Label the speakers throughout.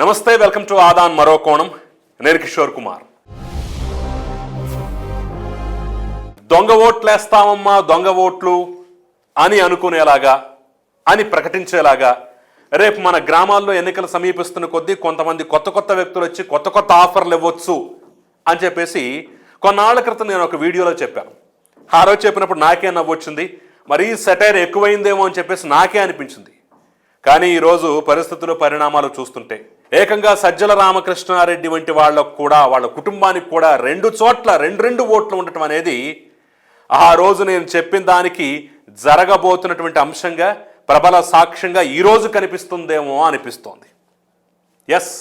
Speaker 1: నమస్తే welcome to Aadan మరో కోణం. నేను కిషోర్ కుమార్. దొంగ ఓట్లేస్తామమ్మా దొంగ ఓట్లు అని అనుకునేలాగా అని ప్రకటించేలాగా రేపు మన గ్రామాల్లో ఎన్నికలు సమీపిస్తున్న కొద్దీ కొంతమంది కొత్త కొత్త వ్యక్తులు వచ్చి కొత్త కొత్త ఆఫర్లు ఇవ్వచ్చు అని చెప్పేసి కొన్నాళ్ళ క్రితం నేను ఒక వీడియోలో చెప్పాను. ఆ రోజు చెప్పినప్పుడు నాకే నవ్వొచ్చింది. మరీ సెటైర్ ఎక్కువైందేమో అని చెప్పేసి నాకే అనిపించింది. కానీ ఈరోజు పరిస్థితులు పరిణామాలు చూస్తుంటే ఏకంగా సజ్జల రామకృష్ణారెడ్డి వంటి వాళ్ళకు కూడా వాళ్ళ కుటుంబానికి కూడా రెండు చోట్ల రెండు రెండు ఓట్లు ఉండటం అనేది ఆ రోజు నేను చెప్పిన దానికి జరగబోతున్నటువంటి అంశంగా ప్రబల సాక్ష్యంగా ఈరోజు కనిపిస్తుందేమో అనిపిస్తోంది. ఎస్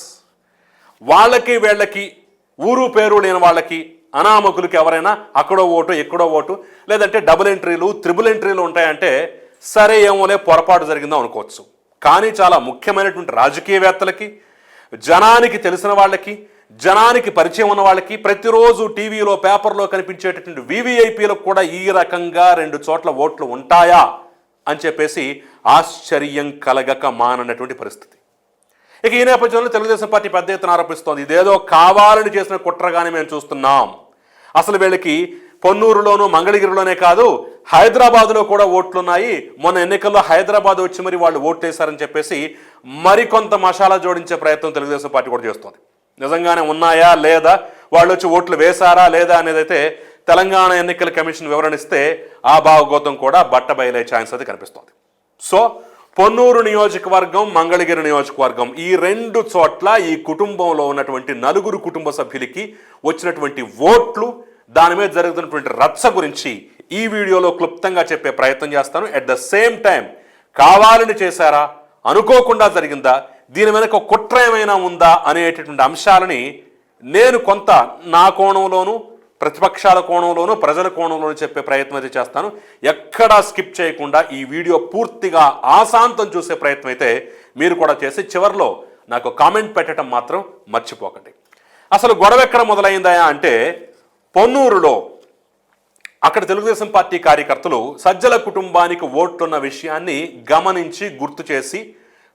Speaker 1: వాళ్ళకి వీళ్ళకి ఊరు పేరు లేని వాళ్ళకి అనామకులకి ఎవరైనా అక్కడో ఓటు ఎక్కడో ఓటు లేదంటే డబుల్ ఎంట్రీలు త్రిబుల్ ఎంట్రీలు ఉంటాయంటే సరే ఏమోలే పొరపాటు జరిగిందో అనుకోవచ్చు. కానీ చాలా ముఖ్యమైనటువంటి రాజకీయవేత్తలకి జనానికి తెలిసిన వాళ్ళకి జనానికి పరిచయం ఉన్న వాళ్ళకి ప్రతిరోజు టీవీలో పేపర్లో కనిపించేటటువంటి వీవీఐపీలకు కూడా ఈ రకంగా రెండు చోట్ల ఓట్లు ఉంటాయా అని చెప్పేసి ఆశ్చర్యం కలగక మాననటువంటి పరిస్థితి. ఇక ఈ నేపథ్యంలో తెలుగుదేశం పార్టీ పెద్ద ఎత్తున ఆరోపిస్తోంది. ఇదేదో కావాలని చేసిన కుట్రగానే మేము చూస్తున్నాం. అసలు వీళ్ళకి పొన్నూరులోను మంగళగిరిలోనే కాదు హైదరాబాద్లో కూడా ఓట్లున్నాయి. మొన్న ఎన్నికల్లో హైదరాబాద్ వచ్చి మరి వాళ్ళు ఓట్లేశారని చెప్పేసి మరికొంత మసాలా జోడించే ప్రయత్నం తెలుగుదేశం పార్టీ కూడా చేస్తుంది. నిజంగానే ఉన్నాయా లేదా? వాళ్ళు వచ్చి ఓట్లు వేశారా లేదా అనేది అయితే తెలంగాణ ఎన్నికల కమిషన్ వివరణిస్తే ఆ భావగోతం కూడా బట్ట బయలే ఛాన్స్ అయితే కనిపిస్తోంది. సో పొన్నూరు నియోజకవర్గం మంగళగిరి నియోజకవర్గం ఈ రెండు చోట్ల ఈ కుటుంబంలో ఉన్నటువంటి నలుగురు కుటుంబ సభ్యులకి వచ్చినటువంటి ఓట్లు దాని మీద జరుగుతున్నటువంటి రచ్చ గురించి ఈ వీడియోలో క్లుప్తంగా చెప్పే ప్రయత్నం చేస్తాను. అట్ ద సేమ్ టైం కావాలని చేశారా? అనుకోకుండా జరిగిందా? దీని వెనక కుట్ర ఏమైనా ఉందా? అనేటటువంటి అంశాలని నేను కొంత నా కోణంలోనూ ప్రతిపక్షాల కోణంలోనూ ప్రజల కోణంలోనూ చెప్పే ప్రయత్నం అయితే చేస్తాను. ఎక్కడా స్కిప్ చేయకుండా ఈ వీడియో పూర్తిగా ఆశాంతం చూసే ప్రయత్నం అయితే మీరు కూడా చేసి చివరిలో నాకు కామెంట్ పెట్టడం మాత్రం మర్చిపోకండి. అసలు గొడవ ఎక్కడ మొదలైందా అంటే పొన్నూరులో అక్కడ తెలుగుదేశం పార్టీ కార్యకర్తలు సజ్జల కుటుంబానికి ఓట్లున్న విషయాన్ని గమనించి గుర్తు చేసి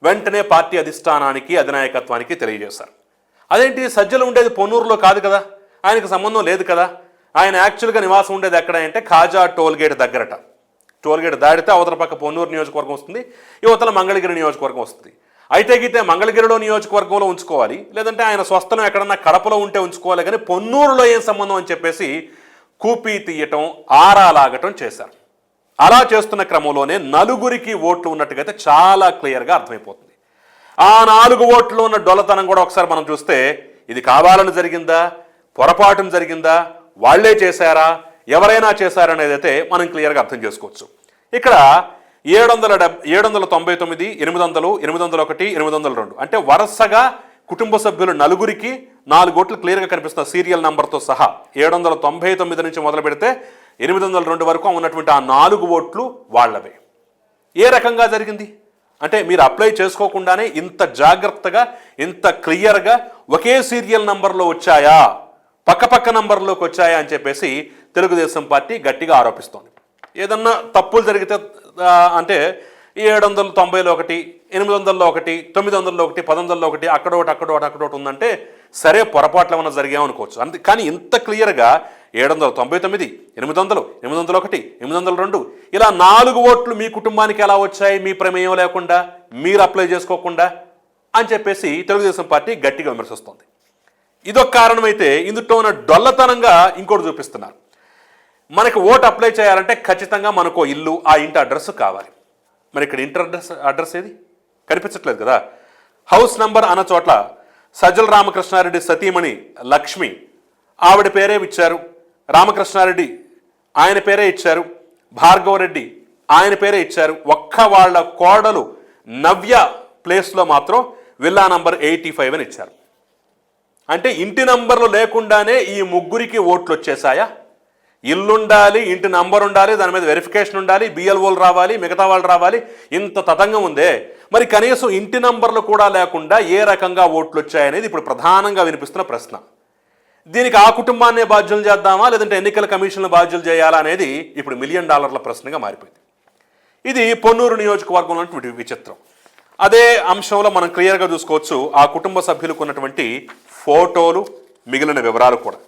Speaker 1: వెంటనే పార్టీ అధిష్టానానికి అధినాయకత్వానికి తెలియజేశారు. అదేంటి? సజ్జలు ఉండేది పొన్నూరులో కాదు కదా? ఆయనకు సంబంధం లేదు కదా? ఆయన యాక్చువల్గా నివాసం ఉండేది ఎక్కడ అంటే ఖాజా టోల్గేట్ దగ్గరట. టోల్గేట్ దాడితే అవతల పక్క పొన్నూరు నియోజకవర్గం వస్తుంది యువతల మంగళగిరి నియోజకవర్గం వస్తుంది. అయితే గీతే మంగళగిరిలో నియోజకవర్గంలో ఉంచుకోవాలి. లేదంటే ఆయన స్వస్థలం ఎక్కడన్నా కడపలో ఉంటే ఉంచుకోవాలి. కానీ పొన్నూరులో ఏం సంబంధం అని చెప్పేసి కూపీ తీయటం ఆరా లాగటం చేశారు. అలా చేస్తున్న క్రమంలోనే నలుగురికి ఓట్లు ఉన్నట్టుగా అయితే చాలా క్లియర్గా అర్థమైపోతుంది. ఆ నాలుగు ఓట్లు ఉన్న డొల్లతనం కూడా ఒకసారి మనం చూస్తే ఇది కావాలని జరిగిందా? పొరపాటున జరిగిందా? వాళ్ళే చేశారా? ఎవరైనా చేశారనేది అయితే మనం క్లియర్గా అర్థం చేసుకోవచ్చు. ఇక్కడ ఏడు వందల డెబ్ ఏడు వందల తొంభై తొమ్మిది ఎనిమిది వందలు ఎనిమిది వందల ఒకటి ఎనిమిది వందల రెండు అంటే వరుసగా కుటుంబ సభ్యులు నలుగురికి నాలుగు ఓట్లు క్లియర్గా కనిపిస్తున్న సీరియల్ నెంబర్తో సహా ఏడు వందల తొంభై తొమ్మిది నుంచి మొదలు పెడితే ఎనిమిది వందల రెండు వరకు ఉన్నటువంటి ఆ నాలుగు ఓట్లు వాళ్ళవే. ఏ రకంగా జరిగింది? అంటే మీరు అప్లై చేసుకోకుండానే ఇంత జాగ్రత్తగా ఇంత క్లియర్గా ఒకే సీరియల్ నంబర్లో వచ్చాయా? పక్కపక్క నంబర్లోకి వచ్చాయా అని చెప్పేసి తెలుగుదేశం పార్టీ గట్టిగా ఆరోపిస్తోంది. ఏదన్నా తప్పులు జరిగితే అంటే ఏడు వందల తొంభైలో ఒకటి ఎనిమిది వందల్లో ఒకటి తొమ్మిది వందల్లో ఒకటి పది వందల్లో ఒకటి అక్కడ ఒకటి అక్కడ ఒకటి అక్కడ ఒకటి ఉందంటే సరే పొరపాట్లు ఏమైనా జరిగామనుకోవచ్చు అంతే కానీ ఇంత క్లియర్గా ఏడు వందల తొంభై తొమ్మిది ఎనిమిది వందలు ఎనిమిది వందల ఒకటి ఎనిమిది వందల రెండు ఇలా నాలుగు ఓట్లు మీ కుటుంబానికి ఎలా వచ్చాయి మీ ప్రమేయం లేకుండా మీరు అప్లై చేసుకోకుండా అని చెప్పేసి తెలుగుదేశం పార్టీ గట్టిగా విమర్శిస్తుంది. ఇదొక కారణమైతే ఇందులో ఉన్న డొల్లతనంగా ఇంకోటి చూపిస్తున్నారు. మనకి ఓటు అప్లై చేయాలంటే ఖచ్చితంగా మనకు ఇల్లు ఆ ఇంటి అడ్రస్ కావాలి. మరి ఇక్కడ ఇంటర్ అడ్రస్ అడ్రస్ ఏది? కనిపించట్లేదు కదా. హౌస్ నంబర్ అన్న చోట్ల సజ్జల రామకృష్ణారెడ్డి సతీమణి లక్ష్మి ఆవిడ పేరే ఇచ్చారు. రామకృష్ణారెడ్డి ఆయన పేరే ఇచ్చారు. భార్గవరెడ్డి ఆయన పేరే ఇచ్చారు. ఒక్క వాళ్ళ కోడలు నవ్య ప్లేస్లో మాత్రం విల్లా నంబర్ ఎయిటీ ఫైవ్ అని ఇచ్చారు. అంటే ఇంటి నంబర్లు లేకుండానే ఈ ముగ్గురికి ఓట్లు వచ్చేసాయా? ఇల్లుండాలి ఇంటి నంబర్ ఉండాలి దాని మీద వెరిఫికేషన్ ఉండాలి బిఎల్ఓలు రావాలి మిగతా వాళ్ళు రావాలి. ఇంత తతంగం ఉందే. మరి కనీసం ఇంటి నంబర్లు కూడా లేకుండా ఏ రకంగా ఓట్లు వచ్చాయనేది ఇప్పుడు ప్రధానంగా వినిపిస్తున్న ప్రశ్న. దీనికి ఆ కుటుంబాన్నే బాధ్యులు చేద్దామా లేదంటే ఎన్నికల కమిషన్లు బాధ్యులు చేయాలా అనేది ఇప్పుడు మిలియన్ డాలర్ల ప్రశ్నగా మారిపోయింది. ఇది పొన్నూరు నియోజకవర్గంలో విచిత్రం. అదే అంశంలో మనం క్లియర్గా చూసుకోవచ్చు ఆ కుటుంబ సభ్యులకు ఉన్నటువంటి ఫోటోలు మిగిలిన వివరాలు కూడా.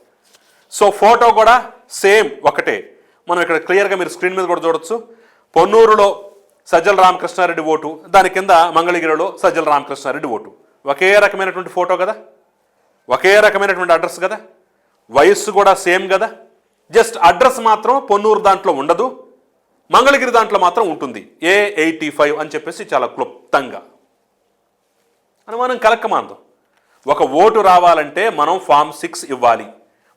Speaker 1: సో ఫోటో కూడా సేమ్ ఒకటే. మనం ఇక్కడ క్లియర్గా మీరు స్క్రీన్ మీద కూడా చూడొచ్చు. పొన్నూరులో సజ్జల రామకృష్ణారెడ్డి ఓటు దాని కింద మంగళగిరిలో సజ్జల రామకృష్ణారెడ్డి ఓటు. ఒకే రకమైనటువంటి ఫోటో కదా? ఒకే రకమైనటువంటి అడ్రస్ కదా? వయస్సు కూడా సేమ్ కదా? జస్ట్ అడ్రస్ మాత్రం పొన్నూరు దాంట్లో ఉండదు. మంగళగిరి దాంట్లో మాత్రం ఉంటుంది. ఏ ఎయిటీ ఫైవ్ అని చెప్పేసి చాలా క్లుప్తంగా. అనుమానం కలక్కమాందం ఒక ఓటు రావాలంటే మనం ఫామ్ సిక్స్ ఇవ్వాలి.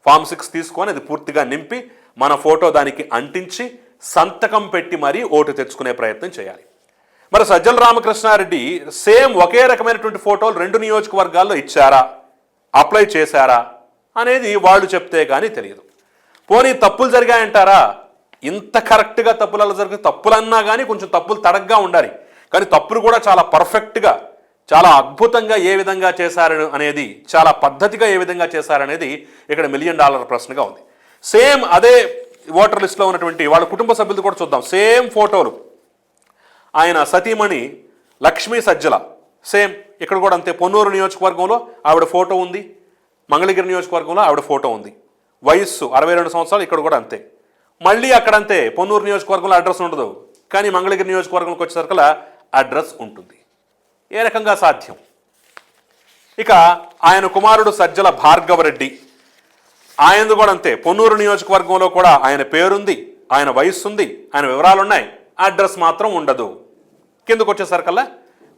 Speaker 1: ఫామ్ సిక్స్ తీసుకొని అది పూర్తిగా నింపి మన ఫోటో దానికి అంటించి సంతకం పెట్టి మరీ ఓటు తెచ్చుకునే ప్రయత్నం చేయాలి. మరి సజ్జల రామకృష్ణారెడ్డి సేమ్ ఒకే రకమైనటువంటి ఫోటోలు రెండు నియోజకవర్గాల్లో ఇచ్చారా? అప్లై చేశారా? అనేది వాళ్ళు చెప్తే కానీ తెలియదు. పోనీ తప్పులు జరిగాయంటారా? ఇంత కరెక్ట్గా తప్పులలో జరిగిన తప్పులన్నా కానీ కొంచెం తప్పులు తడగ్గా ఉండాలి. కానీ తప్పులు కూడా చాలా పర్ఫెక్ట్గా చాలా అద్భుతంగా ఏ విధంగా చేశారు అనేది చాలా పద్ధతిగా ఏ విధంగా చేశారనేది ఇక్కడ మిలియన్ డాలర్ ప్రశ్నగా ఉంది. సేమ్ అదే ఓటర్ లిస్ట్లో ఉన్నటువంటి వాళ్ళ కుటుంబ సభ్యులు కూడా చూద్దాం. సేమ్ ఫోటోలు. ఆయన సతీమణి లక్ష్మీ సజ్జల. సేమ్ ఇక్కడ కూడా అంతే. పొన్నూరు నియోజకవర్గంలో ఆవిడ ఫోటో ఉంది. మంగళగిరి నియోజకవర్గంలో ఆవిడ ఫోటో ఉంది. వయస్సు అరవై రెండు సంవత్సరాలు ఇక్కడ కూడా అంతే. మళ్ళీ అక్కడ అంతే. పొన్నూరు నియోజకవర్గంలో అడ్రస్ ఉండదు. కానీ మంగళగిరి నియోజకవర్గంలోకి వచ్చేసరికల్లా అడ్రస్ ఉంటుంది. ఏ రకంగా సాధ్యం? ఇక ఆయన కుమారుడు సజ్జల భార్గవరెడ్డి. ఆయనది కూడా అంతే. పొన్నూరు నియోజకవర్గంలో కూడా ఆయన పేరుంది ఆయన వయస్సు ఉంది ఆయన వివరాలు ఉన్నాయి అడ్రస్ మాత్రం ఉండదు. కిందకు వచ్చేసరికల్లా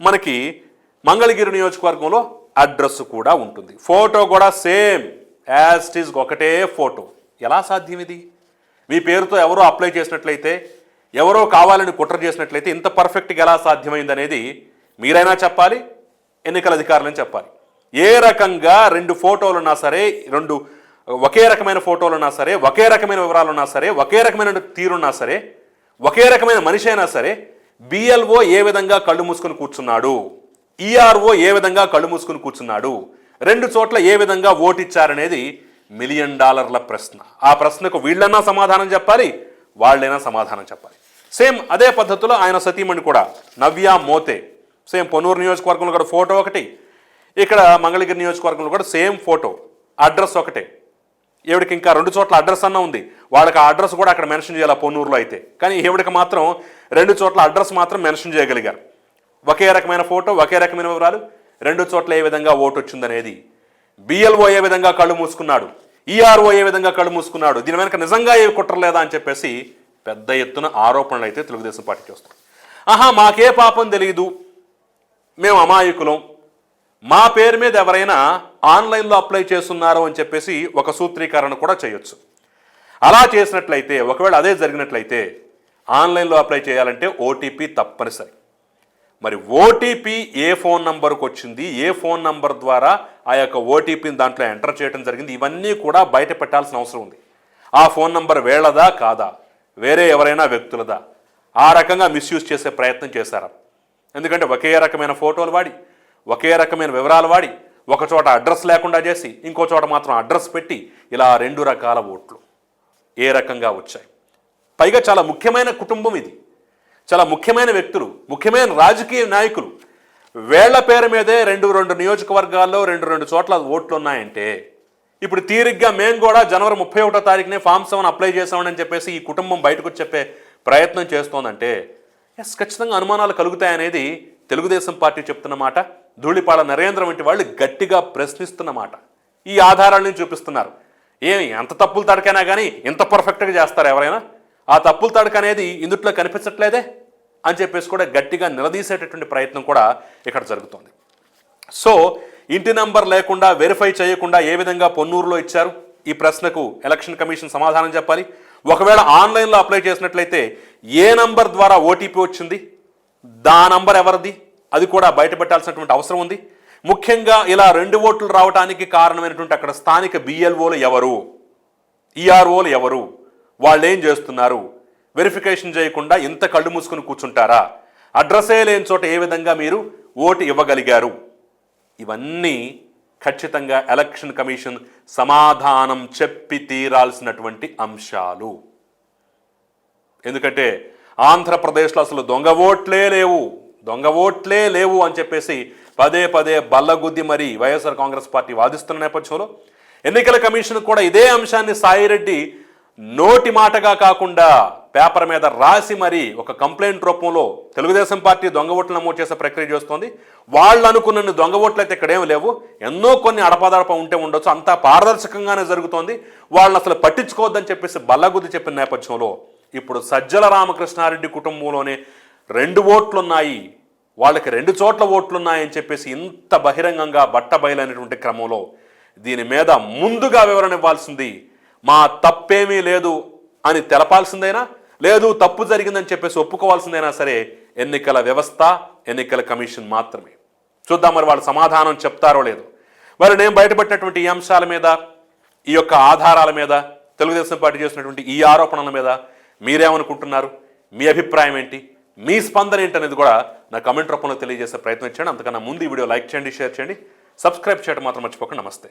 Speaker 1: మనకి మంగళగిరి నియోజకవర్గంలో అడ్రస్ కూడా ఉంటుంది. ఫోటో కూడా సేమ్. యాజ్ ఈజ్ ఒకటే ఫోటో. ఎలా సాధ్యం ఇది? మీ పేరుతో ఎవరో అప్లై చేసినట్లయితే ఎవరో కావాలని కుట్ర చేసినట్లయితే ఇంత పర్ఫెక్ట్గా ఎలా సాధ్యమైంది అనేది మీరైనా చెప్పాలి ఎన్నికల అధికారులని చెప్పాలి. ఏ రకంగా రెండు ఫోటోలు ఉన్నా సరే రెండు ఒకే రకమైన ఫోటోలు ఉన్నా సరే ఒకే రకమైన వివరాలు ఉన్నా సరే ఒకే రకమైన తీరున్నా సరే ఒకే రకమైన మనిషి అయినా సరే బిఎల్ఓ ఏ విధంగా కళ్ళు మూసుకొని కూర్చున్నాడు? ఈఆర్ఓ ఏ విధంగా కళ్ళు మూసుకొని కూర్చున్నాడు? రెండు చోట్ల ఏ విధంగా ఓటిచ్చారనేది మిలియన్ డాలర్ల ప్రశ్న. ఆ ప్రశ్నకు వీళ్ళన్నా సమాధానం చెప్పాలి వాళ్ళైనా సమాధానం చెప్పాలి. సేమ్ అదే పద్ధతిలో ఆయన సతీమణి కూడా నవ్య మోతే. సేమ్ పొన్నూరు నియోజకవర్గంలో కూడా ఫోటో ఒకటి ఇక్కడ మంగళగిరి నియోజకవర్గంలో కూడా సేమ్ ఫోటో అడ్రస్ ఒకటే. ఈవిడికి ఇంకా రెండు చోట్ల అడ్రస్ అన్న ఉంది. వాళ్ళకి ఆ అడ్రస్ కూడా అక్కడ మెన్షన్ చేయాలి ఆ పొన్నూరులో అయితే. కానీ ఈవిడికి మాత్రం రెండు చోట్ల అడ్రస్ మాత్రం మెన్షన్ చేయగలిగారు. ఒకే రకమైన ఫోటో ఒకే రకమైన వివరాలు రెండు చోట్ల ఏ విధంగా ఓటు వచ్చిందనేది. బిఎల్ఓ ఏ విధంగా కళ్ళు మూసుకున్నాడు ఈఆర్ఓ ఏ విధంగా కళ్ళు మూసుకున్నాడు దీని వెనక నిజంగా ఏ కుట్రలేదా అని చెప్పేసి పెద్ద ఎత్తున ఆరోపణలు అయితే తెలుగుదేశం పార్టీ చేస్తారు ఆహా మాకే పాపం తెలియదు మేము అమాయకులం. మా పేరు మీద ఎవరైనా ఆన్లైన్లో అప్లై చేస్తున్నారో అని చెప్పేసి ఒక సూత్రీకరణ కూడా చేయొచ్చు. అలా చేసినట్లయితే ఒకవేళ అదే జరిగినట్లయితే ఆన్లైన్లో అప్లై చేయాలంటే ఓటీపీ తప్పనిసరి. మరి ఓటీపీ ఏ ఫోన్ నంబర్కి వచ్చింది ఏ ఫోన్ నంబర్ ద్వారా ఆ యొక్క ఓటీపీని దాంట్లో ఎంటర్ చేయడం జరిగింది ఇవన్నీ కూడా బయట పెట్టాల్సిన అవసరం ఉంది. ఆ ఫోన్ నంబర్ వేళదా కాదా? వేరే ఎవరైనా వ్యక్తులదా? ఆ రకంగా మిస్యూజ్ చేసే ప్రయత్నం చేశారా? ఎందుకంటే ఒకే రకమైన ఫోటోలు వాడి ఒకే రకమైన వివరాలు వాడి ఒక చోట అడ్రస్ లేకుండా చేసి ఇంకో చోట మాత్రం అడ్రస్ పెట్టి ఇలా రెండు రకాల ఓట్లు ఏ రకంగా వచ్చాయి. పైగా చాలా ముఖ్యమైన కుటుంబం ఇది. చాలా ముఖ్యమైన వ్యక్తులు ముఖ్యమైన రాజకీయ నాయకులు. వేళ్ళ పేరు మీదే రెండు రెండు నియోజకవర్గాల్లో రెండు రెండు చోట్ల ఓట్లు ఉన్నాయంటే ఇప్పుడు తీరిగ్గా మేము కూడా జనవరి ముప్పై ఒకటో తారీఖునే ఫామ్ సెవెన్ అప్లై చేసామని చెప్పేసి ఈ కుటుంబం బయటకు చెప్పే ప్రయత్నం చేస్తోందంటే ఎస్ ఖచ్చితంగా అనుమానాలు కలుగుతాయనేది తెలుగుదేశం పార్టీ చెప్తున్న మాట. ధూళిపాళ నరేంద్ర వంటి వాళ్ళు గట్టిగా ప్రశ్నిస్తున్న మాట. ఈ ఆధారాలను చూపిస్తున్నారు. ఏమి ఎంత తప్పులు తడకైనా కానీ ఇంత పర్ఫెక్ట్గా చేస్తారు ఎవరైనా? ఆ తప్పులు తడక అనేది ఇందుట్లో కనిపించట్లేదే అని చెప్పేసి కూడా గట్టిగా నిలదీసేటటువంటి ప్రయత్నం కూడా ఇక్కడ జరుగుతోంది. సో ఇంటి నంబర్ లేకుండా వెరిఫై చేయకుండా ఏ విధంగా పొన్నూరులో ఇచ్చారు? ఈ ప్రశ్నకు ఎలక్షన్ కమిషన్ సమాధానం చెప్పాలి. ఒకవేళ ఆన్లైన్లో అప్లై చేసినట్లయితే ఏ నంబర్ ద్వారా ఓటీపీ వచ్చింది? దా నంబర్ ఎవరిది? అది కూడా బయటపెట్టాల్సినటువంటి అవసరం ఉంది. ముఖ్యంగా ఇలా రెండు ఓట్లు రావడానికి కారణమైనటువంటి అక్కడ స్థానిక బిఎల్ఓలు ఎవరు? ఈఆర్ఓలు ఎవరు? వాళ్ళు ఏం చేస్తున్నారు? వెరిఫికేషన్ చేయకుండా ఇంత కళ్ళు మూసుకుని కూర్చుంటారా? అడ్రస్సే లేని చోట ఏ విధంగా మీరు ఓటు ఇవ్వగలిగారు? ఇవన్నీ ఖచ్చితంగా ఎలక్షన్ కమిషన్ సమాధానం చెప్పి తీరాల్సినటువంటి అంశాలు. ఎందుకంటే ఆంధ్రప్రదేశ్లో అసలు దొంగ ఓట్లే లేవు. దొంగ ఓట్లే లేవు అని చెప్పేసి పదే పదే బల్లగుద్ది మరి వైఎస్ఆర్ కాంగ్రెస్ పార్టీ వాదిస్తున్న నేపథ్యంలో ఎన్నికల కమిషన్ కూడా ఇదే అంశాన్ని సాయిరెడ్డి నోటి మాటగా కాకుండా పేపర్ మీద రాసి మరీ ఒక కంప్లైంట్ రూపంలో తెలుగుదేశం పార్టీ దొంగ ఓట్లు నమోదు చేసే ప్రక్రియ చేస్తోంది. వాళ్ళు అనుకున్న దొంగ ఓట్లు అయితే ఇక్కడేం లేవు. ఎన్నో కొన్ని అడపదడప ఉంటే ఉండొచ్చు. అంతా పారదర్శకంగానే జరుగుతోంది. వాళ్ళని అసలు పట్టించుకోవద్దని చెప్పేసి బల్లగుద్ది చెప్పిన నేపథ్యంలో ఇప్పుడు సజ్జల రామకృష్ణారెడ్డి కుటుంబంలోనే రెండు ఓట్లున్నాయి. వాళ్ళకి రెండు చోట్ల ఓట్లున్నాయని చెప్పేసి ఇంత బహిరంగంగా బట్టబయలైనటువంటి క్రమంలో దీని మీద ముందుగా వివరణ ఇవ్వాల్సింది మా తప్పేమీ లేదు అని తెలపాల్సిందేనా? లేదు తప్పు జరిగిందని చెప్పేసి ఒప్పుకోవాల్సిందైనా సరే ఎన్నికల వ్యవస్థ ఎన్నికల కమిషన్ మాత్రమే. చూద్దాం మరి వాళ్ళు సమాధానం చెప్తారో లేదు. మరి నేను బయటపెట్టినటువంటి ఈ అంశాల మీద ఈ యొక్క ఆధారాల మీద తెలుగుదేశం పార్టీ చేసినటువంటి ఈ ఆరోపణల మీద మీరేమనుకుంటున్నారు? మీ అభిప్రాయం ఏంటి? మీ స్పందన ఏంటనేది కూడా నా కమెంట్ రూపంలో తెలియజేసే ప్రయత్నం చేయండి. అంతకన్నా ముందు ఈ వీడియో లైక్ చేయండి షేర్ చేయండి. సబ్స్క్రైబ్ చేయడం మాత్రం మర్చిపోకండి. నమస్తే.